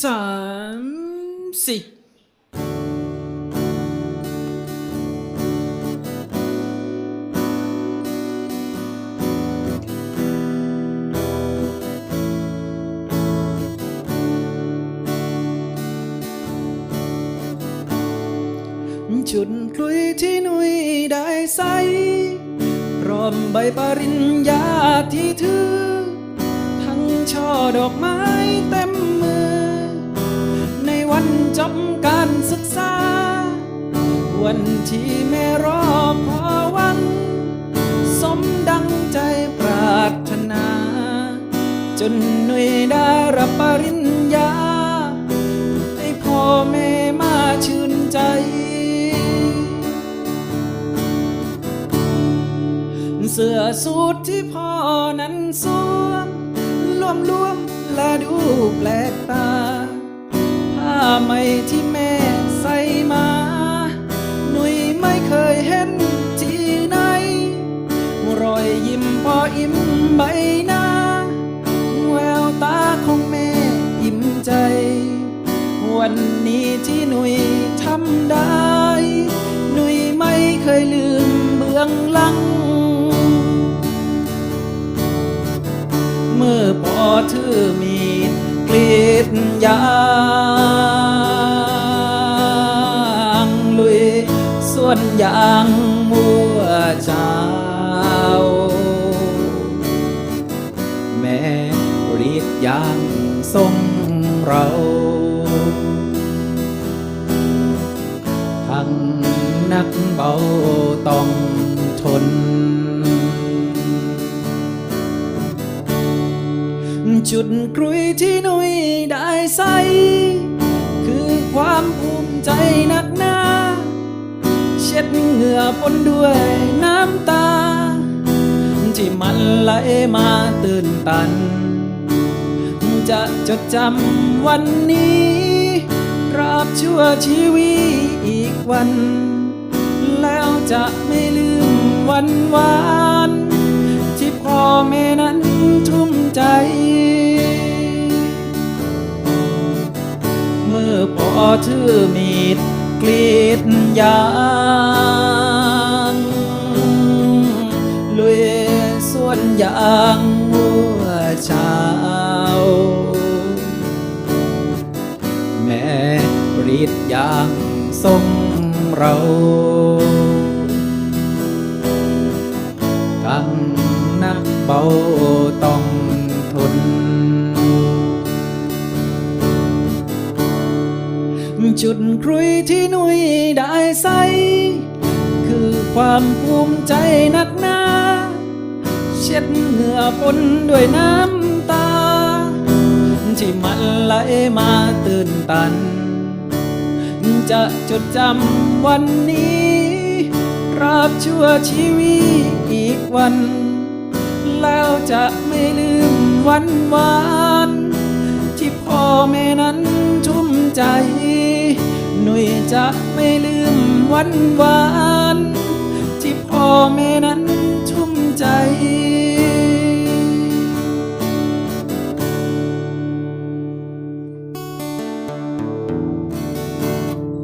สามสี่จุดกลุยที่นุยได้ใส อมใบปริญญาที่ถือ ทั้งช่อดอกไม้เต็มมือ ในวันจบการศึกษา วันที่แม่รอพอวัน สมดังใจปรารถนา จนหน่วยได้รับปริญ เสื้อสูทที่พ่อนั้นสวมรวมรวมๆและดูแปลกตา ผ้าไหมที่แม่ใส่มา หนุ่ยไม่เคยเห็นที่ไหน รอยยิ้มพออิ่มใบหน้า แววตาของแม่อิ่มใจ วันนี้ที่หนุ่ยทำได้ หนุ่ยไม่เคยลืมเบื้องหลังางลุยส่วนยางมัวเจ้า แม่รีดยางทรงเราทั้งนักเบาต้องทน จุดกรุยที่หนุยได้ใส่คือความภูมิใจนักหนา เช็ดเหงื่อปนด้วยน้ำตา ที่มันไหลมาตื่นตัน จะจดจำวันนี้ตราบชั่วชีวิตอีกวัน แล้วจะไม่ลืมวันวาน ที่พ่อแม่นั้นุ่มใจ เมื่อพอถือมีดกรีดยางลุยส่วนยางมัวเช้า แม่รีดยางทรงเราทั้งนักเบาต้องทน จุดกรุยที่หนุยได้ใส่คือความภูมิใจนักหนาเช็ดเหงื่อปนด้วยน้ำตา ที่มันไหลมาตื่นตัน จะจดจำวันนี้ราบชั่วชีวิตอีกวัน แล้วจะไม่ลืม วันหวานที่พ่อแม่นั้นทุ่มใจ หนุ่ยจะไม่ลืมวันหวานที่พ่อแม่นั้นทุ่มใจ